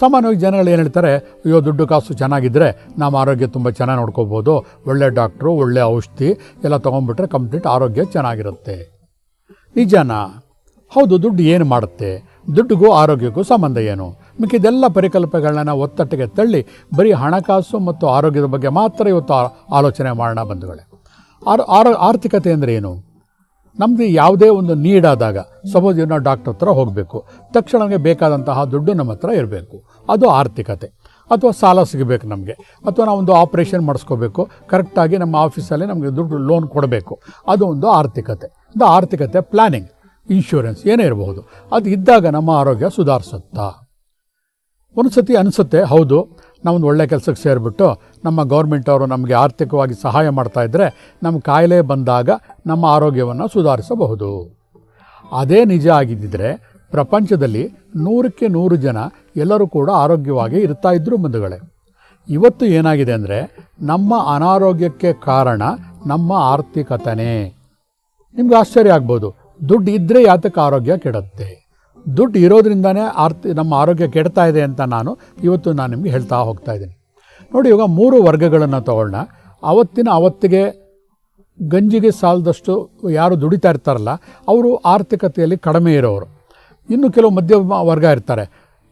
ಸಾಮಾನ್ಯವಾಗಿ ಜನಗಳು ಏನು ಹೇಳ್ತಾರೆ, ಅಯ್ಯೋ, ದುಡ್ಡು ಕಾಸು ಚೆನ್ನಾಗಿದ್ದರೆ ನಮ್ಮ ಆರೋಗ್ಯ ತುಂಬ ಚೆನ್ನಾಗಿ ನೋಡ್ಕೋಬೋದು. ಒಳ್ಳೆ ಡಾಕ್ಟ್ರು, ಒಳ್ಳೆ ಔಷಧಿ ಎಲ್ಲ ತೊಗೊಂಡ್ಬಿಟ್ರೆ ಕಂಪ್ಲೀಟ್ ಆರೋಗ್ಯ ಚೆನ್ನಾಗಿರುತ್ತೆ. ನಿಜನಾ? ಹೌದು, ದುಡ್ಡು ಏನು ಮಾಡುತ್ತೆ? ದುಡ್ಡಿಗೂ ಆರೋಗ್ಯಕ್ಕೂ ಸಂಬಂಧ ಏನು? ಮಿಕ್ಕಿದೆಲ್ಲ ಪರಿಕಲ್ಪನೆಗಳನ್ನ ಒತ್ತಟ್ಟಿಗೆ ತಳ್ಳಿ ಬರೀ ಹಣಕಾಸು ಮತ್ತು ಆರೋಗ್ಯದ ಬಗ್ಗೆ ಮಾತ್ರ ಇವತ್ತು ಆಲೋಚನೆ ಮಾಡೋಣ ಬಂಧುಗಳೇ. ಆರ್, ಆರೋ, ಆರ್ಥಿಕತೆ ಅಂದರೆ ಏನು? ನಮ್ಮದು ಯಾವುದೇ ಒಂದು ನೀಡ್ ಆದಾಗ ಸಪೋಸ್ ನಾವು ಡಾಕ್ಟರ್ ಹತ್ರ ಹೋಗಬೇಕು. ತಕ್ಷಣ ನಮಗೆ ಬೇಕಾದಂತಹ ದುಡ್ಡು ನಮ್ಮ ಹತ್ರ ಇರಬೇಕು. ಅದು ಆರ್ಥಿಕತೆ. ಅಥವಾ ಸಾಲ ಸಿಗಬೇಕು ನಮಗೆ. ಅಥವಾ ಒಂದು ಆಪ್ರೇಷನ್ ಮಾಡಿಸ್ಕೋಬೇಕು. ಕರೆಕ್ಟಾಗಿ ನಮ್ಮ ಆಫೀಸಲ್ಲಿ ನಮಗೆ ದುಡ್ಡು ಲೋನ್ ಕೊಡಬೇಕು. ಅದು ಒಂದು ಆರ್ಥಿಕತೆ. ಇದು ಆರ್ಥಿಕತೆ ಪ್ಲಾನಿಂಗ್ ಇನ್ಶೂರೆನ್ಸ್ ಏನೇ ಇರಬಹುದು. ಅದು ಇದ್ದಾಗ ನಮ್ಮ ಆರೋಗ್ಯ ಸುಧಾರಿಸುತ್ತಾ? ಒಂದು ಸತಿ ಅನಿಸುತ್ತೆ, ಹೌದು. ನಾವೊಂದು ಒಳ್ಳೆ ಕೆಲಸಕ್ಕೆ ಸೇರಿಬಿಟ್ಟು ನಮ್ಮ ಗೌರ್ಮೆಂಟ್ ಅವರು ನಮಗೆ ಆರ್ಥಿಕವಾಗಿ ಸಹಾಯ ಮಾಡ್ತಾಯಿದ್ರೆ ಇದ್ದರೆ ನಮ್ಮ ಕಾಯಿಲೆ ಬಂದಾಗ ನಮ್ಮ ಆರೋಗ್ಯವನ್ನು ಸುಧಾರಿಸಬಹುದು. ಅದೇ ನಿಜ ಆಗಿದ್ದಿದ್ರೆ ಪ್ರಪಂಚದಲ್ಲಿ ನೂರಕ್ಕೆ ನೂರು ಜನ ಎಲ್ಲರೂ ಕೂಡ ಆರೋಗ್ಯವಾಗಿ ಇರ್ತಾ ಇದ್ರು ಬಂಧುಗಳೇ. ಇವತ್ತು ಏನಾಗಿದೆ ಅಂದರೆ ನಮ್ಮ ಅನಾರೋಗ್ಯಕ್ಕೆ ಕಾರಣ ನಮ್ಮ ಆರ್ಥಿಕತನೇ. ನಿಮ್ಗೆ ಆಶ್ಚರ್ಯ ಆಗ್ಬೋದು. ದುಡ್ಡು ಇದ್ದರೆ ಯಾತಕ್ಕೆ ಆರೋಗ್ಯ ಕೆಡುತ್ತೆ? ದುಡ್ಡು ಇರೋದ್ರಿಂದನೇ ಆರ್ತಿ, ನಮ್ಮ ಆರೋಗ್ಯ ಕೆಡ್ತಾ ಇದೆ ಅಂತ ನಾನು ಇವತ್ತು ನಾನು ನಿಮಗೆ ಹೇಳ್ತಾ ಹೋಗ್ತಾ ಇದ್ದೀನಿ. ನೋಡಿ, ಇವಾಗ ಮೂರು ವರ್ಗಗಳನ್ನು ತಗೊಳ್ಳೋಣ ಅವತ್ತಿನ ಅವತ್ತಿಗೆ ಗಂಜಿಗೆ ಸಾಲದಷ್ಟು ಯಾರು ದುಡಿತಾ ಇರ್ತಾರಲ್ಲ, ಅವರು ಆರ್ಥಿಕತೆಯಲ್ಲಿ ಕಡಿಮೆ ಇರೋರು. ಇನ್ನು ಕೆಲವು ಮಧ್ಯಮ ವರ್ಗ ಇರ್ತಾರೆ.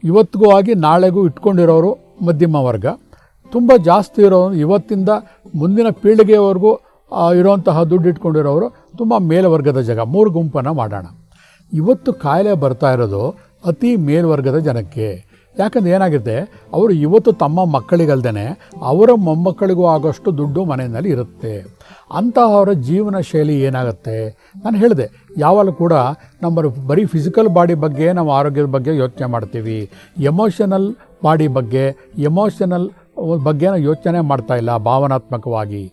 ಇವತ್ತಿಗೂ ಆಗಿ ನಾಳೆಗೂ ಇಟ್ಕೊಂಡಿರೋರು ಮಧ್ಯಮ ವರ್ಗ. ತುಂಬ ಜಾಸ್ತಿ ಇರೋರು ಇವತ್ತಿಂದ ಮುಂದಿನ ಪೀಳಿಗೆಯವರೆಗೂ ಇರೋಂತಹ ದುಡ್ಡು ಇಟ್ಕೊಂಡಿರೋರು ತುಂಬ ಮೇಲ್ವರ್ಗದ ಜಾಗ. ಮೂರು ಗುಂಪನ್ನು ಮಾಡೋಣ. ಇವತ್ತು ಕಾಯಿಲೆ ಬರ್ತಾ ಇರೋದು ಅತಿ ಮೇಲ್ವರ್ಗದ ಜನಕ್ಕೆ. ಯಾಕಂದ್ರೆ ಏನಾಗುತ್ತೆ? ಅವರು ಇವತ್ತು ತಮ್ಮ ಮಕ್ಕಳಿಗಲ್ದೇ ಅವರ ಮೊಮ್ಮಕ್ಕಳಿಗೂ ಆಗೋಷ್ಟು ದುಡ್ಡು ಮನೆಯಲ್ಲಿ ಇರುತ್ತೆ. ಅಂತಹವರ ಜೀವನ ಶೈಲಿ ಏನಾಗುತ್ತೆ? ನಾನು ಹೇಳಿದೆ, ಯಾವಾಗಲೂ ಕೂಡ ನಮ್ಮ ಬರೀ ಫಿಸಿಕಲ್ ಬಾಡಿ ಬಗ್ಗೆ ನಾವು ಆರೋಗ್ಯದ ಬಗ್ಗೆ ಯೋಚನೆ ಮಾಡ್ತೀವಿ. ಎಮೋಷನಲ್ ಬಾಡಿ ಬಗ್ಗೆ ಎಮೋಷನಲ್ ಬಗ್ಗೆ ನಾವು ಯೋಚನೆ ಮಾಡ್ತಾ ಇಲ್ಲ, ಭಾವನಾತ್ಮಕವಾಗಿ.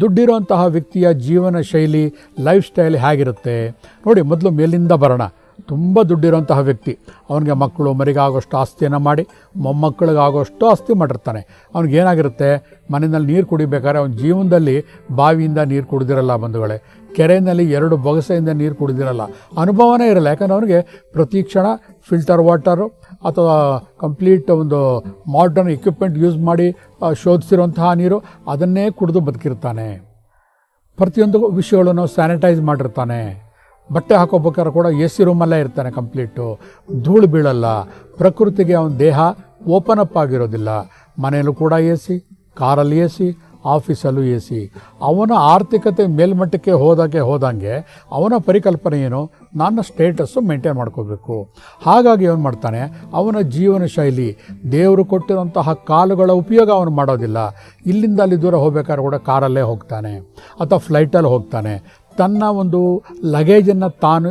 ದುಡ್ಡಿರುವಂತಹ ವ್ಯಕ್ತಿಯ ಜೀವನ ಶೈಲಿ ಲೈಫ್ ಸ್ಟೈಲ್ ಹೇಗಿರುತ್ತೆ? ನೋಡಿ, ಮೊದಲು ಮೇಲಿಂದ ಬರೋಣ. ತುಂಬ ದುಡ್ಡಿರುವಂತಹ ವ್ಯಕ್ತಿ. ಅವನಿಗೆ ಮಕ್ಕಳು ಮರಿಗಾಗೋಷ್ಟು ಆಸ್ತಿಯನ್ನು ಮಾಡಿ, ಮೊಮ್ಮಕ್ಕಳಿಗಾಗೋಷ್ಟು ಆಸ್ತಿ ಮಾಡಿರ್ತಾನೆ. ಅವ್ನಿಗೇನಾಗಿರುತ್ತೆ ಮನೆಯಲ್ಲಿ ನೀರು ಕುಡಿಬೇಕಾದ್ರೆ ಅವನ ಜೀವನದಲ್ಲಿ ಬಾವಿಯಿಂದ ನೀರು ಕುಡಿದಿರಲ್ಲ ಬಂಧುಗಳೇ. ಕೆರೆಯಲ್ಲಿ ಎರಡು ಬೊಗಸೆಯಿಂದ ನೀರು ಕುಡಿದಿರಲ್ಲ. ಅನುಭವನೇ ಇರಲ್ಲ. ಯಾಕಂದರೆ ಅವನಿಗೆ ಪ್ರತಿ ಕ್ಷಣ ಫಿಲ್ಟರ್ ವಾಟರು ಅಥವಾ ಕಂಪ್ಲೀಟ್ ಒಂದು ಮಾಡರ್ನ್ ಎಕ್ವಿಪ್ಮೆಂಟ್ ಯೂಸ್ ಮಾಡಿ ಶೋಧಿಸಿರುವಂತಹ ನೀರು ಅದನ್ನೇ ಕುಡಿದು ಬದುಕಿರ್ತಾನೆ. ಪ್ರತಿಯೊಂದು ವಿಷಯಗಳನ್ನು ಸ್ಯಾನಿಟೈಸ್ ಮಾಡಿರ್ತಾನೆ. ಬಟ್ಟೆ ಹಾಕೋಬೇಕಾದ್ರೆ ಕೂಡ ಎ ಸಿ ರೂಮಲ್ಲೇ ಇರ್ತಾನೆ ಕಂಪ್ಲೀಟು. ಧೂಳು ಬೀಳಲ್ಲ. ಪ್ರಕೃತಿಗೆ ಅವನ ದೇಹ ಓಪನ್ ಅಪ್ ಆಗಿರೋದಿಲ್ಲ. ಮನೆಯಲ್ಲೂ ಕೂಡ ಎ ಸಿ, ಕಾರಲ್ಲಿ ಎ ಸಿ, ಆಫೀಸಲ್ಲೂ ಎ ಸಿ. ಅವನ ಆರ್ಥಿಕತೆ ಮೇಲ್ಮಟ್ಟಕ್ಕೆ ಹೋದಾಗೆ ಹೋದಂಗೆ ಅವನ ಪರಿಕಲ್ಪನೆ ಏನು? ನನ್ನ ಸ್ಟೇಟಸ್ಸು ಮೇಂಟೈನ್ ಮಾಡ್ಕೋಬೇಕು. ಹಾಗಾಗಿ ಅವನು ಮಾಡ್ತಾನೆ, ಅವನ ಜೀವನ ಶೈಲಿ. ದೇವರು ಕೊಟ್ಟಿರುವಂತಹ ಕಾಲುಗಳ ಉಪಯೋಗ ಅವನು ಮಾಡೋದಿಲ್ಲ. ಇಲ್ಲಿಂದ ಅಲ್ಲಿ ದೂರ ಹೋಗ್ಬೇಕಾದ್ರೆ ಕೂಡ ಕಾರಲ್ಲೇ ಹೋಗ್ತಾನೆ. ಅಥವಾ ಫ್ಲೈಟಲ್ಲಿ ಹೋಗ್ತಾನೆ. ತನ್ನ ಒಂದು ಲಗೇಜನ್ನು ತಾನು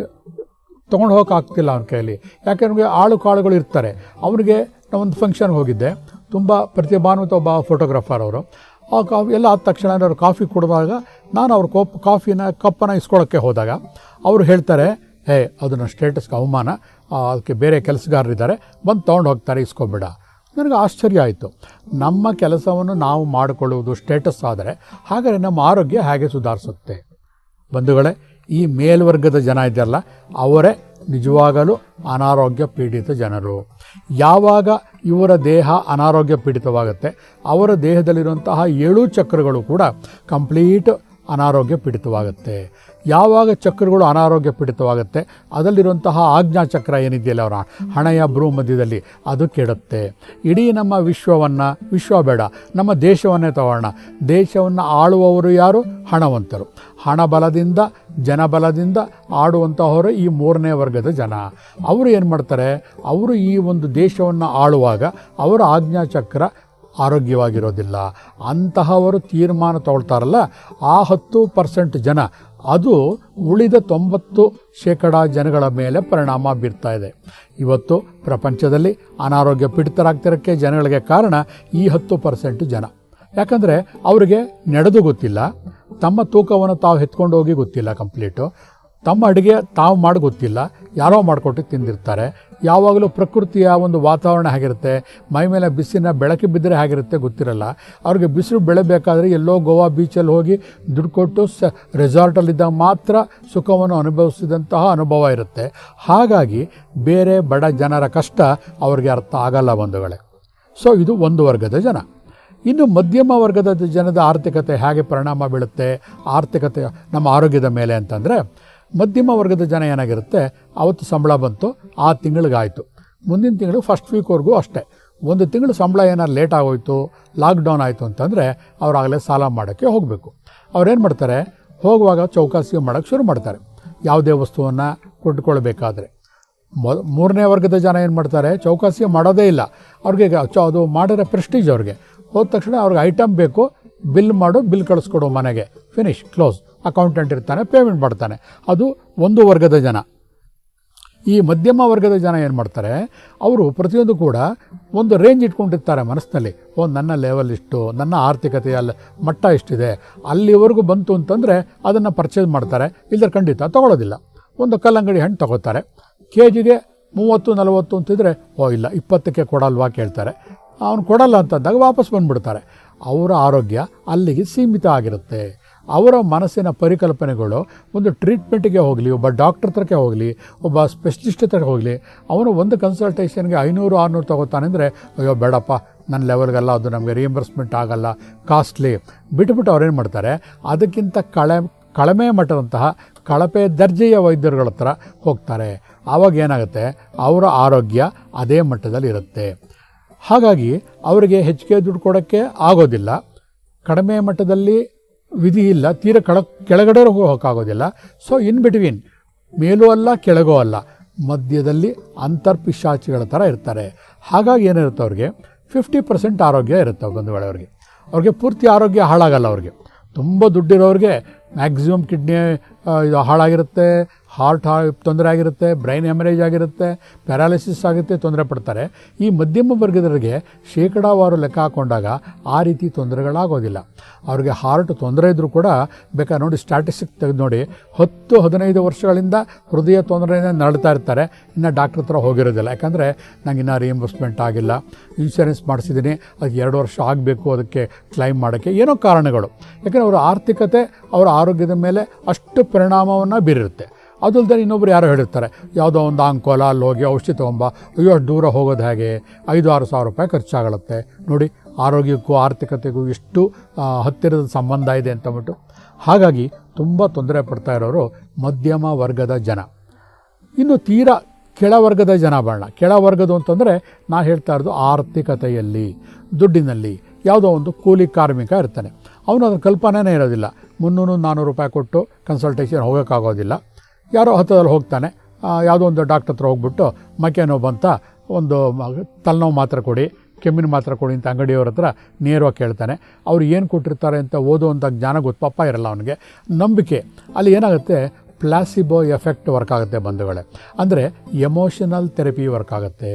ತೊಗೊಂಡು ಹೋಗೋಕ್ಕಾಗ್ತಿಲ್ಲ ಅವ್ರ ಕೈಯಲ್ಲಿ. ಯಾಕೆಂದ್ರೆ ಆಳು ಕಾಳುಗಳು ಇರ್ತಾರೆ. ಅವನಿಗೆ ನಾವೊಂದು ಫಂಕ್ಷನ್ಗೆ ಹೋಗಿದ್ದೆ. ತುಂಬ ಪ್ರತಿಭಾನ್ವಿತ ಒಬ್ಬ ಫೋಟೋಗ್ರಾಫರ್ ಅವರು. ಆ ಕಾಫಿ ಎಲ್ಲ ಆದ ತಕ್ಷಣ ಅವರು ಕಾಫಿ ಕೊಡುವಾಗ ನಾನು ಅವ್ರ ಕೋಪ್ ಕಾಫಿನ ಕಪ್ಪನ್ನು ಇಸ್ಕೊಳ್ಳೋಕ್ಕೆ ಹೋದಾಗ ಅವರು ಹೇಳ್ತಾರೆ, ಹೇ, ಅದು ನನ್ನ ಸ್ಟೇಟಸ್ಗೆ ಅವಮಾನ. ಅದಕ್ಕೆ ಬೇರೆ ಕೆಲಸಗಾರರಿದ್ದಾರೆ ಬಂದು ತೊಗೊಂಡು ಹೋಗ್ತಾರೆ, ಇಸ್ಕೊಬೇಡ. ನನಗೆ ಆಶ್ಚರ್ಯ ಆಯಿತು. ನಮ್ಮ ಕೆಲಸವನ್ನು ನಾವು ಮಾಡಿಕೊಳ್ಳುವುದು ಸ್ಟೇಟಸ್ ಆದರೆ, ಹಾಗಾದರೆ ನಮ್ಮ ಆರೋಗ್ಯ ಹೇಗೆ ಸುಧಾರಿಸುತ್ತೆ? ಬಂಧುಗಳೇ, ಈ ಮೇಲ್ವರ್ಗದ ಜನ ಇದೆಯಲ್ಲ ಅವರೇ ನಿಜವಾಗಲೂ ಅನಾರೋಗ್ಯ ಪೀಡಿತ ಜನರು. ಯಾವಾಗ ಇವರ ದೇಹ ಅನಾರೋಗ್ಯ ಪೀಡಿತವಾಗುತ್ತೆ, ಅವರ ದೇಹದಲ್ಲಿರುವಂತಹ ಏಳು ಚಕ್ರಗಳು ಕೂಡ ಕಂಪ್ಲೀಟ್ ಅನಾರೋಗ್ಯ ಪೀಡಿತವಾಗುತ್ತೆ. ಯಾವಾಗ ಚಕ್ರಗಳು ಅನಾರೋಗ್ಯ ಪೀಡಿತವಾಗುತ್ತೆ, ಅದರಲ್ಲಿರುವಂತಹ ಆಜ್ಞಾ ಚಕ್ರ ಏನಿದೆಯಲ್ಲ ಅವರ? ಹಣೆಯ ಭ್ರೂ ಮಧ್ಯದಲ್ಲಿ ಅದು ಕೆಡುತ್ತೆ. ಇಡೀ ನಮ್ಮ ವಿಶ್ವವನ್ನು, ವಿಶ್ವ ಬೇಡ, ನಮ್ಮ ದೇಶವನ್ನೇ ತಗೋಣ ದೇಶವನ್ನು ಆಳುವವರು ಯಾರು? ಹಣವಂತರು. ಹಣಬಲದಿಂದ, ಜನಬಲದಿಂದ ಆಡುವಂತಹವರು ಈ ಮೂರನೇ ವರ್ಗದ ಜನ. ಅವರು ಏನು ಮಾಡ್ತಾರೆ? ಅವರು ಈ ಒಂದು ದೇಶವನ್ನು ಆಳುವಾಗ ಅವರ ಆಜ್ಞಾ ಚಕ್ರ ಆರೋಗ್ಯವಾಗಿರೋದಿಲ್ಲ. ಅಂತಹವರು ತೀರ್ಮಾನ ತಗೊಳ್ತಾರಲ್ಲ, ಆ ಹತ್ತು ಪರ್ಸೆಂಟ್ ಜನ ಅದು ಉಳಿದ ತೊಂಬತ್ತು ಶೇಕಡ ಜನಗಳ ಮೇಲೆ ಪರಿಣಾಮ ಬೀರ್ತಾ ಇದೆ. ಇವತ್ತು ಪ್ರಪಂಚದಲ್ಲಿ ಅನಾರೋಗ್ಯ ಪೀಡಿತರಾಗ್ತಿರೋಕ್ಕೆ ಜನಗಳಿಗೆ ಕಾರಣ ಈ ಹತ್ತು ಪರ್ಸೆಂಟ್ ಜನ. ಯಾಕಂದರೆ ಅವರಿಗೆ ನಡೆದು ಗೊತ್ತಿಲ್ಲ. ತಮ್ಮ ತೂಕವನ್ನು ತಾವು ಎತ್ಕೊಂಡು ಹೋಗಿ ಗೊತ್ತಿಲ್ಲ ಕಂಪ್ಲೀಟು. ತಮ್ಮ ಅಡುಗೆ ತಾವು ಮಾಡಿ ಗೊತ್ತಿಲ್ಲ. ಯಾರೋ ಮಾಡಿಕೊಟ್ಟು ತಿಂದಿರ್ತಾರೆ. ಯಾವಾಗಲೂ ಪ್ರಕೃತಿಯ ಒಂದು ವಾತಾವರಣ ಹೇಗಿರುತ್ತೆ? ಮೈ ಮೇಲೆ ಬಿಸಿನ ಬೆಳಕು ಬಿದ್ದರೆ ಹೇಗಿರುತ್ತೆ ಗೊತ್ತಿರಲ್ಲ. ಅವ್ರಿಗೆ ಬಿಸಿಲು ಬೆಳೆಬೇಕಾದ್ರೆ ಎಲ್ಲೋ ಗೋವಾ ಬೀಚಲ್ಲಿ ಹೋಗಿ ದುಡ್ಡು ಕೊಟ್ಟು ಸ ರೆಸಾರ್ಟಲ್ಲಿದ್ದಾಗ ಮಾತ್ರ ಸುಖವನ್ನು ಅನುಭವಿಸಿದಂತಹ ಅನುಭವ ಇರುತ್ತೆ. ಹಾಗಾಗಿ ಬೇರೆ ಬಡ ಜನರ ಕಷ್ಟ ಅವ್ರಿಗೆ ಅರ್ಥ ಆಗಲ್ಲ ಬಂಧುಗಳೇ. ಸೊ ಇದು ಒಂದು ವರ್ಗದ ಜನ. ಇನ್ನು ಮಧ್ಯಮ ವರ್ಗದ ಜನದ ಆರ್ಥಿಕತೆ ಹೇಗೆ ಪರಿಣಾಮ ಬೀಳುತ್ತೆ? ಆರ್ಥಿಕತೆ ನಮ್ಮ ಆರೋಗ್ಯದ ಮೇಲೆ ಅಂತಂದರೆ ಮಧ್ಯಮ ವರ್ಗದ ಜನ ಏನಾಗಿರುತ್ತೆ? ಅವತ್ತು ಸಂಬಳ ಬಂತು, ಆ ತಿಂಗಳಿಗಾಯಿತು. ಮುಂದಿನ ತಿಂಗಳು ಫಸ್ಟ್ ವೀಕ್ವರೆಗೂ ಅಷ್ಟೇ. ಒಂದು ತಿಂಗಳು ಸಂಬಳ ಏನಾರು ಲೇಟ್ ಆಗೋಯ್ತು ಲಾಕ್ಡೌನ್ ಆಯಿತು ಅಂತಂದರೆ ಅವರಾಗಲೇ ಸಾಲ ಮಾಡೋಕ್ಕೆ ಹೋಗಬೇಕು. ಅವ್ರೇನು ಮಾಡ್ತಾರೆ? ಹೋಗುವಾಗ ಚೌಕಾಸಿ ಮಾಡೋಕ್ಕೆ ಶುರು ಮಾಡ್ತಾರೆ. ಯಾವುದೇ ವಸ್ತುವನ್ನು ಕೊಂಡ್ಕೊಳ್ಬೇಕಾದ್ರೆ. ಮೊ, ಮೂರನೇ ವರ್ಗದ ಜನ ಏನು ಮಾಡ್ತಾರೆ? ಚೌಕಾಸಿ ಮಾಡೋದೇ ಇಲ್ಲ. ಅವ್ರಿಗೆ ಅದು ಮಾಡಿದ್ರೆ ಪ್ರೆಸ್ಟೀಜ್ ಅವ್ರಿಗೆ. ಹೋದ ತಕ್ಷಣ ಅವ್ರಿಗೆ ಐಟಮ್ ಬೇಕು ಬಿಲ್ ಮಾಡು, ಬಿಲ್ ಕಳಿಸ್ಕೊಡು ಮನೆಗೆ. ಫಿನಿಶ್ ಕ್ಲೋಸ್ ಅಕೌಂಟೆಂಟ್ ಇರ್ತಾನೆ ಪೇಮೆಂಟ್ ಮಾಡ್ತಾನೆ. ಅದು ಒಂದು ವರ್ಗದ ಜನ. ಈ ಮಧ್ಯಮ ವರ್ಗದ ಜನ ಏನು ಮಾಡ್ತಾರೆ? ಅವರು ಪ್ರತಿಯೊಂದು ಕೂಡ ಒಂದು ರೇಂಜ್ ಇಟ್ಕೊಂಡಿರ್ತಾರೆ ಮನಸ್ಸಿನಲ್ಲಿ. ಓ, ನನ್ನ ಲೆವೆಲ್ ಇಷ್ಟು, ನನ್ನ ಆರ್ಥಿಕತೆಯ ಮಟ್ಟ ಇಷ್ಟಿದೆ. ಅಲ್ಲಿವರೆಗೂ ಬಂತು ಅಂತಂದರೆ ಅದನ್ನು ಪರ್ಚೇಸ್ ಮಾಡ್ತಾರೆ. ಇಲ್ಲದ್ರೆ ಖಂಡಿತ ತೊಗೊಳೋದಿಲ್ಲ. ಒಂದು ಕಲ್ಲಂಗಡಿ ಹಣ್ಣು ತಗೋತಾರೆ. ಕೆ ಜಿಗೆ ಮೂವತ್ತು, ನಲವತ್ತು ಅಂತಿದ್ರೆ, ಓ, ಇಲ್ಲ, ಇಪ್ಪತ್ತಕ್ಕೆ ಕೊಡಲ್ವಾ ಕೇಳ್ತಾರೆ. ಅವನು ಕೊಡಲ್ಲ ಅಂತಂದಾಗ ವಾಪಸ್ ಬಂದುಬಿಡ್ತಾರೆ. ಅವರ ಆರೋಗ್ಯ ಅಲ್ಲಿಗೆ ಸೀಮಿತ ಆಗಿರುತ್ತೆ. ಅವರ ಮನಸ್ಸಿನ ಪರಿಕಲ್ಪನೆಗಳು ಒಂದು ಟ್ರೀಟ್ಮೆಂಟಿಗೆ ಹೋಗಲಿ, ಒಬ್ಬ ಡಾಕ್ಟರ್ ಹತ್ರಕ್ಕೆ ಹೋಗಲಿ, ಒಬ್ಬ ಸ್ಪೆಷಲಿಸ್ಟ್ ಹತ್ರಕ್ಕೆ ಹೋಗಲಿ, ಅವನು ಒಂದು ಕನ್ಸಲ್ಟೇಷನ್ಗೆ ಐನೂರು, ಆರುನೂರು ತಗೋತಾನೆ ಅಂದರೆ, ಅಯ್ಯೋ ಬೇಡಪ್ಪ, ನನ್ನ ಲೆವೆಲ್ಗೆಲ್ಲ ಅದು ನಮಗೆ ರಿಯಂಬರ್ಸ್ಮೆಂಟ್ ಆಗಲ್ಲ ಕಾಸ್ಟ್ಲಿ ಬಿಟ್ಬಿಟ್ಟು ಅವ್ರೇನು ಮಾಡ್ತಾರೆ, ಅದಕ್ಕಿಂತ ಕಳೆ, ಕಳಮೆ ಮಟ್ಟದಂತಹ ಕಳಪೆ ದರ್ಜೆಯ ವೈದ್ಯರುಗಳ ಹತ್ರ ಹೋಗ್ತಾರೆ. ಆವಾಗ ಏನಾಗುತ್ತೆ, ಅವರ ಆರೋಗ್ಯ ಅದೇ ಮಟ್ಟದಲ್ಲಿ ಇರುತ್ತೆ ಹಾಗಾಗಿ ಅವರಿಗೆ ಹೆಚ್ಚಿಗೆ ದುಡ್ಡು ಕೊಡೋಕ್ಕೆ ಆಗೋದಿಲ್ಲ. ಕಡಿಮೆ ಮಟ್ಟದಲ್ಲಿ ವಿಧಿ ಇಲ್ಲ. ತೀರ ಕಳ, ಕೆಳಗಡೆ ಹೋಗೋಕ್ಕಾಗೋದಿಲ್ಲ. ಸೊ ಇನ್ ಬಿಟ್ವೀನ್ ಮೇಲೂ ಅಲ್ಲ, ಕೆಳಗೂ ಅಲ್ಲ. ಮಧ್ಯದಲ್ಲಿ ಅಂತರ್ಪಿಶಾಚಿಗಳ ಥರ ಇರ್ತಾರೆ. ಹಾಗಾಗಿ ಏನಿರುತ್ತೆ ಅವ್ರಿಗೆ? ಫಿಫ್ಟಿ ಪರ್ಸೆಂಟ್ ಆರೋಗ್ಯ ಇರುತ್ತೆ ಒಂದು ವೇಳೆ ಅವ್ರಿಗೆ. ಅವ್ರಿಗೆ ಪೂರ್ತಿ ಆರೋಗ್ಯ ಹಾಳಾಗಲ್ಲ ಅವ್ರಿಗೆ. ತುಂಬ ದುಡ್ಡಿರೋರಿಗೆ ಮ್ಯಾಕ್ಸಿಮಮ್ ಕಿಡ್ನಿ ಇದು ಹಾಳಾಗಿರುತ್ತೆ. ಹಾರ್ಟ್ ತೊಂದರೆ ಆಗಿರುತ್ತೆ, ಬ್ರೈನ್ ಹೆಮರೇಜ್ ಆಗಿರುತ್ತೆ, ಪ್ಯಾರಾಲಿಸಿಸ್ ಆಗುತ್ತೆ, ತೊಂದರೆ ಪಡ್ತಾರೆ. ಈ ಮಧ್ಯಮ ವರ್ಗದವರಿಗೆ ಶೇಕಡಾವಾರು ಲೆಕ್ಕ ಹಾಕೊಂಡಾಗ ಆ ರೀತಿ ತೊಂದರೆಗಳಾಗೋದಿಲ್ಲ. ಅವ್ರಿಗೆ ಹಾರ್ಟ್ ತೊಂದರೆ ಇದ್ದರೂ ಕೂಡ ಬೇಕಾದ್ರೆ ನೋಡಿ ಸ್ಟ್ಯಾಟಿಸ್ಟಿಕ್ ತೆಗೆದು ನೋಡಿ. ಹತ್ತು, ಹದಿನೈದು ವರ್ಷಗಳಿಂದ ಹೃದಯ ತೊಂದರೆಯಿಂದ ನಡ್ತಾ ಇರ್ತಾರೆ. ಇನ್ನು ಡಾಕ್ಟ್ರ್ ಹತ್ರ ಹೋಗಿರೋದಿಲ್ಲ. ಯಾಕಂದರೆ ನಂಗೆ ಇನ್ನೂ ರಿಯಂಬರ್ಸ್ಮೆಂಟ್ ಆಗಿಲ್ಲ. ಇನ್ಶೂರೆನ್ಸ್ ಮಾಡಿಸಿದ್ದೀನಿ. ಅದಕ್ಕೆ ಎರಡು ವರ್ಷ ಆಗಬೇಕು ಅದಕ್ಕೆ ಕ್ಲೈಮ್ ಮಾಡೋಕ್ಕೆ. ಏನೋ ಕಾರಣಗಳು. ಯಾಕಂದರೆ ಅವರ ಆರ್ಥಿಕತೆ, ಅವರ ಆರೋಗ್ಯದ ಮೇಲೆ ಅಷ್ಟು ಪರಿಣಾಮವನ್ನು ಬೀರಿರುತ್ತೆ. ಅದಲ್ದೇ ಇನ್ನೊಬ್ರು ಯಾರೋ ಹೇಳಿರ್ತಾರೆ, ಯಾವುದೋ ಒಂದು ಅಂಕೋಲ ಅಲ್ಲಿ ಹೋಗಿ ಔಷಧಿ ತೊಗೊಂಬ, ಅಯ್ಯೋ, ಅಷ್ಟು ದೂರ ಹೋಗೋದು ಹೇಗೆ? ಐದು ಆರು ಸಾವಿರ ರೂಪಾಯಿ ಖರ್ಚಾಗಳುತ್ತೆ. ನೋಡಿ, ಆರೋಗ್ಯಕ್ಕೂ ಆರ್ಥಿಕತೆಗೂ ಎಷ್ಟು ಹತ್ತಿರದ ಸಂಬಂಧ ಇದೆ ಅಂತಂದ್ಬಿಟ್ಟು ಹಾಗಾಗಿ ತುಂಬ ತೊಂದರೆ ಪಡ್ತಾ ಇರೋರು ಮಧ್ಯಮ ವರ್ಗದ ಜನ. ಇನ್ನು ತೀರಾ ಕೆಳವರ್ಗದ ಜನ ಬಣ್ಣ ಕೆಳವರ್ಗದು ಅಂತಂದರೆ ನಾನು ಹೇಳ್ತಾ ಇರೋದು ಆರ್ಥಿಕತೆಯಲ್ಲಿ, ದುಡ್ಡಿನಲ್ಲಿ. ಯಾವುದೋ ಒಂದು ಕೂಲಿ ಕಾರ್ಮಿಕ ಇರ್ತಾನೆ. ಅವನು ಅದರ ಕಲ್ಪನೆನೇ ಇರೋದಿಲ್ಲ. ಮುನ್ನೂರು ನಾನ್ನೂರು ರೂಪಾಯಿ ಕೊಟ್ಟು ಕನ್ಸಲ್ಟೇಷನ್ ಹೋಗೋಕ್ಕಾಗೋದಿಲ್ಲ. ಯಾರೋ ಹತ್ತದಲ್ಲಿ ಹೋಗ್ತಾನೆ. ಯಾವುದೋ ಒಂದು ಡಾಕ್ಟರ್ ಹತ್ರ ಹೋಗ್ಬಿಟ್ಟು ಮಕ್ಕೆ ನೋವು ಬಂತ, ಒಂದು ತಲೆನೋವು ಮಾತ್ರ ಕೊಡಿ, ಕೆಮ್ಮಿನ ಮಾತ್ರ ಕೊಡಿ ಅಂತ ಅಂಗಡಿಯವ್ರ ಹತ್ರ ನೇರವಾಗಿ ಕೇಳ್ತಾನೆ. ಅವ್ರು ಏನು ಕೊಟ್ಟಿರ್ತಾರೆ ಅಂತ ಓದುವಂಥ ಜ್ಞಾನ ಗೊತ್ತು ಗೊತ್ತಪ್ಪ ಇರಲ್ಲ ಅವನಿಗೆ. ನಂಬಿಕೆ, ಅಲ್ಲಿ ಏನಾಗುತ್ತೆ? ಪ್ಲಾಸಿಬೋ ಎಫೆಕ್ಟ್ ವರ್ಕ್ ಆಗುತ್ತೆ ಬಂಧುಗಳೇ. ಅಂದರೆ ಎಮೋಷನಲ್ ಥೆರಪಿ ವರ್ಕ್ ಆಗುತ್ತೆ.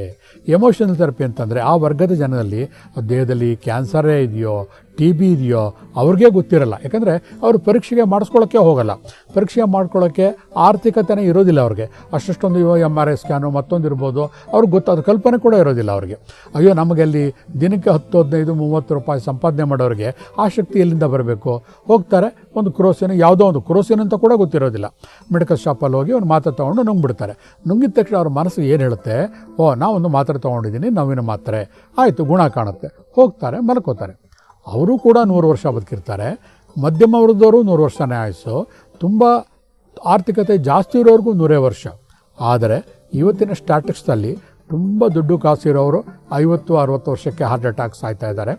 ಎಮೋಷನಲ್ ಥೆರಪಿ ಅಂತಂದರೆ ಆ ವರ್ಗದ ಜನರಲ್ಲಿ ದೇಹದಲ್ಲಿ ಕ್ಯಾನ್ಸರೇ ಇದೆಯೋ ಟಿ ಬಿ ಇದೆಯೋ ಅವ್ರಿಗೆ ಗೊತ್ತಿರಲ್ಲ. ಯಾಕಂದರೆ ಅವರು ಪರೀಕ್ಷೆಗೆ ಮಾಡಿಸ್ಕೊಳ್ಳೋಕ್ಕೆ ಹೋಗಲ್ಲ. ಪರೀಕ್ಷೆ ಮಾಡ್ಕೊಳ್ಳೋಕ್ಕೆ ಆರ್ಥಿಕತೆನೇ ಇರೋದಿಲ್ಲ ಅವ್ರಿಗೆ. ಅಷ್ಟೊಂದು ಎಂ ಆರ್ ಐ ಸ್ಕ್ಯಾನು ಮತ್ತೊಂದು ಇರ್ಬೋದು. ಅವ್ರಿಗೆ ಗೊತ್ತಾದ ಕಲ್ಪನೆ ಕೂಡ ಇರೋದಿಲ್ಲ ಅವ್ರಿಗೆ. ಅಯ್ಯೋ, ನಮಗೆ ಅಲ್ಲಿ ದಿನಕ್ಕೆ ಹತ್ತು, ಹದಿನೈದು, ಮೂವತ್ತು ರೂಪಾಯಿ ಸಂಪಾದನೆ ಮಾಡೋರಿಗೆ ಆ ಶಕ್ತಿ ಎಲ್ಲಿಂದ ಬರಬೇಕು? ಹೋಗ್ತಾರೆ, ಒಂದು ಕ್ರೋಸಿನ, ಯಾವುದೋ ಒಂದು ಕ್ರೋಸಿನ ಅಂತ ಕೂಡ ಗೊತ್ತಿರೋದಿಲ್ಲ. ಮೆಡಿಕಲ್ ಶಾಪಲ್ಲಿ ಹೋಗಿ ಒಂದು ಮಾತ್ರೆ ತೊಗೊಂಡು ನುಂಗ್ಬಿಡ್ತಾರೆ. ನುಂಗಿದ ತಕ್ಷಣ ಅವ್ರ ಮನಸ್ಸು ಏನು ಹೇಳುತ್ತೆ? ಓ ಒಂದು ಮಾತ್ರೆ ತೊಗೊಂಡಿದ್ದೀನಿ ನೋವಿನ ಮಾತ್ರೆ. ಆಯಿತು, ಗುಣ ಕಾಣುತ್ತೆ. ಹೋಗ್ತಾರೆ, ಮಲ್ಕೋತಾರೆ. ಅವರು ಕೂಡ ನೂರು ವರ್ಷ ಬದುಕಿರ್ತಾರೆ. ಮಧ್ಯಮ ವರ್ಗದವರು ನೂರು ವರ್ಷನೇ ಆಯಸ್ಸು ತುಂಬ ಆರ್ಥಿಕತೆ ಜಾಸ್ತಿ ಇರೋರಿಗೂ ನೂರೇ ವರ್ಷ. ಆದರೆ ಇವತ್ತಿನ ಸ್ಟ್ಯಾಟಿಕ್ಸಲ್ಲಿ ತುಂಬ ದುಡ್ಡು ಕಾಸು ಇರೋರು ಐವತ್ತು, ಅರುವತ್ತು ವರ್ಷಕ್ಕೆ ಹಾರ್ಟ್ ಅಟ್ಯಾಕ್ ಸಾಯ್ತಾ ಇದ್ದಾರೆ.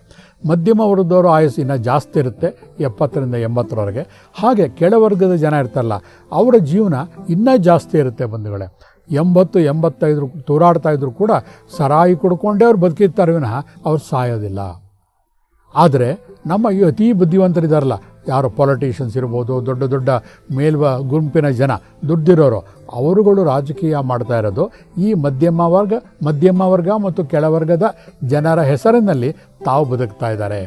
ಮಧ್ಯಮ ವರ್ಗದವರು ಆಯಸ್ಸು ಇನ್ನೂ ಜಾಸ್ತಿ ಇರುತ್ತೆ, ಎಪ್ಪತ್ತರಿಂದ ಎಂಬತ್ತರವರೆಗೆ. ಹಾಗೆ ಕೆಳವರ್ಗದ ಜನ ಇರ್ತಾರಲ್ಲ, ಅವರ ಜೀವನ ಇನ್ನೂ ಜಾಸ್ತಿ ಇರುತ್ತೆ ಬಂಧುಗಳೇ. ಎಂಬತ್ತು, ಎಂಬತ್ತೈದು ತೂರಾಡ್ತಾ ಇದ್ದರೂ ಕೂಡ ಸರಾಯಿ ಕುಡ್ಕೊಂಡೇ ಅವ್ರು ಬದುಕಿರ್ತಾರೆ ವಿನಃ ಅವ್ರು ಸಾಯೋದಿಲ್ಲ. ಆದರೆ ನಮ್ಮ ಈ ಅತಿ ಬುದ್ಧಿವಂತರಿದ್ದಾರಲ್ಲ ಯಾರು ಪಾಲಿಟಿಷಿಯನ್ಸ್ ಇರ್ಬೋದು, ದೊಡ್ಡ ದೊಡ್ಡ ಮೇಲ್ವ ಗುಂಪಿನ ಜನ ದುಡ್ಡಿರೋರು ಅವರುಗಳು ರಾಜಕೀಯ ಮಾಡ್ತಾ ಇರೋದು ಈ ಮಧ್ಯಮ ವರ್ಗ ಮಧ್ಯಮ ವರ್ಗ ಮತ್ತು ಕೆಳವರ್ಗದ ಜನರ ಹೆಸರಿನಲ್ಲಿ ತಾವು ಬದುಕ್ತಾ ಇದ್ದಾರೆ.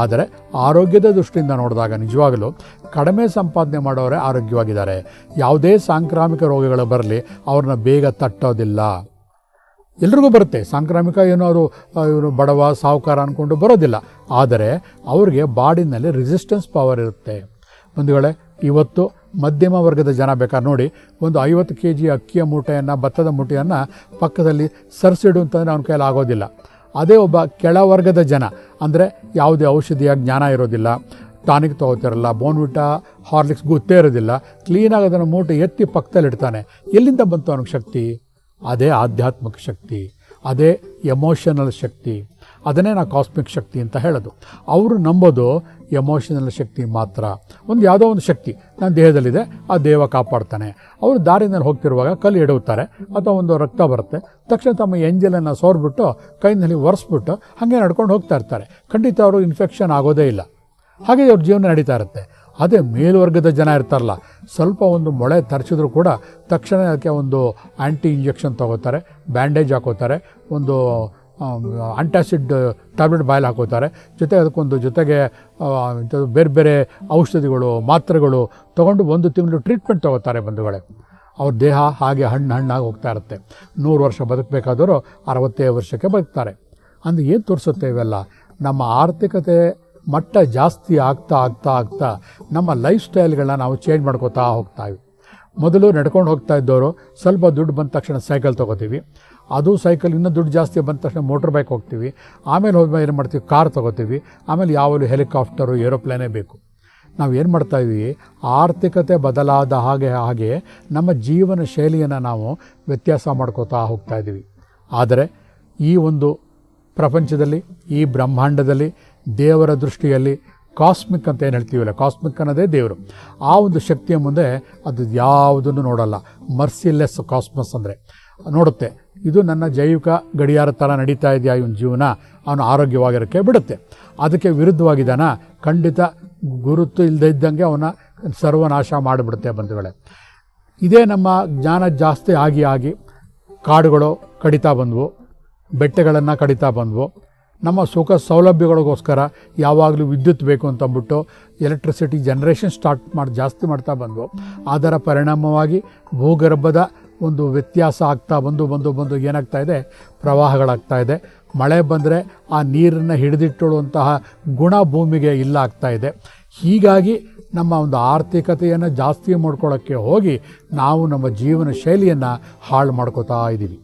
ಆದರೆ ಆರೋಗ್ಯದ ದೃಷ್ಟಿಯಿಂದ ನೋಡಿದಾಗ ನಿಜವಾಗಲೂ ಕಡಿಮೆ ಸಂಪಾದನೆ ಮಾಡೋರೇ ಆರೋಗ್ಯವಾಗಿದ್ದಾರೆ. ಯಾವುದೇ ಸಾಂಕ್ರಾಮಿಕ ರೋಗಗಳು ಬರಲಿ, ಅವ್ರನ್ನ ಬೇಗ ತಟ್ಟೋದಿಲ್ಲ. ಎಲ್ರಿಗೂ ಬರುತ್ತೆ. ಸಾಂಕ್ರಾಮಿಕ ಏನೋ ಅವರು ಇವರು ಬಡವ, ಸಾಹುಕಾರ ಅಂದ್ಕೊಂಡು ಬರೋದಿಲ್ಲ. ಆದರೆ ಅವ್ರಿಗೆ ಬಾಡಿನಲ್ಲಿ ರೆಸಿಸ್ಟೆನ್ಸ್ ಪವರ್ ಇರುತ್ತೆ. ಒಂದು ವೇಳೆ ಇವತ್ತು ಮಧ್ಯಮ ವರ್ಗದ ಜನ ಬೇಕಾದ್ರೆ ನೋಡಿ, ಒಂದು ಐವತ್ತು ಕೆ ಜಿ ಅಕ್ಕಿಯ ಮೂಟೆಯನ್ನು, ಭತ್ತದ ಮೂಟೆಯನ್ನು ಪಕ್ಕದಲ್ಲಿ ಸರಿಸಿಡು ಅಂತಂದರೆ ಅವನ ಕೈಯಲ್ಲಿ ಆಗೋದಿಲ್ಲ. ಅದೇ ಒಬ್ಬ ಕೆಳವರ್ಗದ ಜನ, ಅಂದರೆ ಯಾವುದೇ ಔಷಧಿಯ ಜ್ಞಾನ ಇರೋದಿಲ್ಲ, ಟಾನಿಕ್ ತೊಗೋತಿರಲ್ಲ ಬೋನ್ವಿಟಾ ಹಾರ್ಲಿಕ್ಸ್ ಗೊತ್ತೇ ಇರೋದಿಲ್ಲ ಕ್ಲೀನಾಗಿ ಅದನ್ನು ಮೂಟೆ ಎತ್ತಿ ಪಕ್ಕದಲ್ಲಿ ಇಡ್ತಾನೆ ಎಲ್ಲಿಂದ ಬಂತು ಅವನಿಗೆ ಶಕ್ತಿ? ಅದೇ ಆಧ್ಯಾತ್ಮಿಕ ಶಕ್ತಿ, ಅದೇ ಎಮೋಷನಲ್ ಶಕ್ತಿ, ಅದನ್ನೇ ನಾವು ಕಾಸ್ಮಿಕ್ ಶಕ್ತಿ ಅಂತ ಹೇಳೋದು. ಅವರು ನಂಬೋದು ಎಮೋಷನಲ್ ಶಕ್ತಿ ಮಾತ್ರ. ಒಂದು ಯಾವುದೋ ಒಂದು ಶಕ್ತಿ ನನ್ನ ದೇಹದಲ್ಲಿದೆ, ಆ ದೇವ ಕಾಪಾಡ್ತಾನೆ. ಅವರು ದಾರಿನಲ್ಲಿ ಹೋಗ್ತಿರುವಾಗ ಕಲ್ಲು ಎಡುತ್ತಾರೆ ಅಥವಾ ಒಂದು ರಕ್ತ ಬರುತ್ತೆ. ತಕ್ಷಣ ತಮ್ಮ ಎಂಜಲನ್ನು ಸೋರ್ಬಿಟ್ಟು, ಕೈನಲ್ಲಿ ಒರೆಸ್ಬಿಟ್ಟು ಹಾಗೆ ನಡ್ಕೊಂಡು ಹೋಗ್ತಾ ಇರ್ತಾರೆ. ಖಂಡಿತ ಅವರು ಇನ್ಫೆಕ್ಷನ್ ಆಗೋದೇ ಇಲ್ಲ. ಹಾಗೆ ಅವ್ರ ಜೀವನ ನಡೀತಾ ಇರುತ್ತೆ. ಅದೇ ಮೇಲ್ವರ್ಗದ ಜನ ಇರ್ತಾರಲ್ಲ, ಸ್ವಲ್ಪ ಒಂದು ಮೊಳೆ ತರಿಸಿದ್ರು ಕೂಡ ತಕ್ಷಣ ಅದಕ್ಕೆ ಒಂದು ಆ್ಯಂಟಿ ಇಂಜೆಕ್ಷನ್ ತೊಗೋತಾರೆ ಬ್ಯಾಂಡೇಜ್ ಹಾಕೋತಾರೆ, ಒಂದು ಆಂಟಾಸಿಡ್ ಟ್ಯಾಬ್ಲೆಟ್ ಬಾಯ್ಲ್ ಹಾಕೋತಾರೆ. ಜೊತೆಗೆ ಅದಕ್ಕೊಂದು ಜೊತೆಗೆ ಬೇರೆ ಬೇರೆ ಔಷಧಿಗಳು, ಮಾತ್ರೆಗಳು ತೊಗೊಂಡು ಒಂದು ತಿಂಗಳು ಟ್ರೀಟ್ಮೆಂಟ್ ತೊಗೋತಾರೆ ಬಂಧುಗಳೇ. ಅವ್ರ ದೇಹ ಹಾಗೆ ಹಣ್ಣು ಹಣ್ಣಾಗಿ ಹೋಗ್ತಾ ಇರುತ್ತೆ. ನೂರು ವರ್ಷ ಬದುಕಬೇಕಾದವರು ಅರವತ್ತೈದು ವರ್ಷಕ್ಕೆ ಬದುಕ್ತಾರೆ. ಅಂದ್ರೆ ಏನು ತೋರಿಸುತ್ತೆ ಇವೆಲ್ಲ? ನಮ್ಮ ಆರ್ಥಿಕತೆ ಮಟ್ಟ ಜಾಸ್ತಿ ಆಗ್ತಾ ಆಗ್ತಾ ಆಗ್ತಾ ನಮ್ಮ ಲೈಫ್ ಸ್ಟೈಲ್ಗಳನ್ನ ನಾವು ಚೇಂಜ್ ಮಾಡ್ಕೋತಾ ಹೋಗ್ತಾ ಇವಿ ಮೊದಲು ನಡ್ಕೊಂಡು ಹೋಗ್ತಾ ಇದ್ದವರು ಸ್ವಲ್ಪ ದುಡ್ಡು ಬಂದ ತಕ್ಷಣ ಸೈಕಲ್ ತೊಗೋತೀವಿ. ಅದು ಸೈಕಲ್ ಇನ್ನೂ ದುಡ್ಡು ಜಾಸ್ತಿ ಬಂದ ತಕ್ಷಣ ಮೋಟ್ರ್ ಬೈಕ್ ಹೋಗ್ತೀವಿ. ಆಮೇಲೆ ಹೋದ್ಮೇಲೆ ಏನು ಮಾಡ್ತೀವಿ? ಕಾರ್ ತೊಗೋತೀವಿ. ಆಮೇಲೆ ಯಾವಾಗಲೂ ಹೆಲಿಕಾಪ್ಟರು, ಏರೋಪ್ಲೇನೇ ಬೇಕು. ನಾವು ಏನು ಮಾಡ್ತಾ ಇದ್ದೀವಿ ಆರ್ಥಿಕತೆ ಬದಲಾದ ಹಾಗೆ ಹಾಗೆ ನಮ್ಮ ಜೀವನ ಶೈಲಿಯನ್ನು ನಾವು ವ್ಯತ್ಯಾಸ ಮಾಡ್ಕೋತಾ ಹೋಗ್ತಾ ಇದ್ದೀವಿ ಆದರೆ ಈ ಒಂದು ಪ್ರಪಂಚದಲ್ಲಿ, ಈ ಬ್ರಹ್ಮಾಂಡದಲ್ಲಿ ದೇವರ ದೃಷ್ಟಿಯಲ್ಲಿ ಕಾಸ್ಮಿಕ್ ಅಂತ ಏನು ಹೇಳ್ತೀವಲ್ಲ, ಕಾಸ್ಮಿಕ್ ಅನ್ನೋದೇ ದೇವರು. ಆ ಒಂದು ಶಕ್ತಿಯ ಮುಂದೆ ಅದು ಯಾವುದನ್ನು ನೋಡಲ್ಲ. ಮರ್ಸಿಲೆಸ್ ಕಾಸ್ಮಸ್ ಅಂದರೆ. ನೋಡುತ್ತೆ, ಇದು ನನ್ನ ಜೈವಿಕ ಗಡಿಯಾರ ಥರ ನಡೀತಾ ಇದೆಯಾ ಇವನ ಜೀವನ? ಅವನು ಆರೋಗ್ಯವಾಗಿರೋಕ್ಕೆ ಬಿಡುತ್ತೆ. ಅದಕ್ಕೆ ವಿರುದ್ಧವಾಗಿದ್ದಾನ ಖಂಡಿತ ಗುರುತು ಇಲ್ಲದೇ ಇದ್ದಂಗೆ ಅವನ ಸರ್ವನಾಶ ಮಾಡಿಬಿಡುತ್ತೆ ಬಂಧುಗಳೇ. ಇದೇ ನಮ್ಮ ಜ್ಞಾನ ಜಾಸ್ತಿ ಆಗಿ ಆಗಿ ಕಾಡುಗಳು ಕಡಿತಾ ಬಂದವು, ಬೆಟ್ಟಗಳನ್ನು ಕಡಿತಾ ಬಂದವು. ನಮ್ಮ ಸುಖ ಸೌಲಭ್ಯಗಳಿಗೋಸ್ಕರ ಯಾವಾಗಲೂ ವಿದ್ಯುತ್ ಬೇಕು ಅಂತಂದ್ಬಿಟ್ಟು ಎಲೆಕ್ಟ್ರಿಸಿಟಿ ಜನ್ರೇಷನ್ ಸ್ಟಾರ್ಟ್ ಮಾಡಿ, ಜಾಸ್ತಿ ಮಾಡ್ತಾ ಬಂದವು. ಅದರ ಪರಿಣಾಮವಾಗಿ ಭೂಗರ್ಭದ ಒಂದು ವ್ಯತ್ಯಾಸ ಆಗ್ತಾ ಬಂದು ಬಂದು ಬಂದು ಏನಾಗ್ತಾ ಇದೆ? ಪ್ರವಾಹಗಳಾಗ್ತಾ ಇದೆ. ಮಳೆ ಬಂದರೆ ಆ ನೀರನ್ನು ಹಿಡಿದಿಟ್ಟುಳುವಂತಹ ಗುಣ ಭೂಮಿಗೆ ಇಲ್ಲ ಆಗ್ತಾ ಇದೆ. ಹೀಗಾಗಿ ನಮ್ಮ ಒಂದು ಆರ್ಥಿಕತೆಯನ್ನು ಜಾಸ್ತಿ ಮಾಡ್ಕೊಳ್ಳೋಕ್ಕೆ ಹೋಗಿ ನಾವು ನಮ್ಮ ಜೀವನ ಶೈಲಿಯನ್ನು ಹಾಳು ಮಾಡ್ಕೋತಾ ಇದ್ದೀವಿ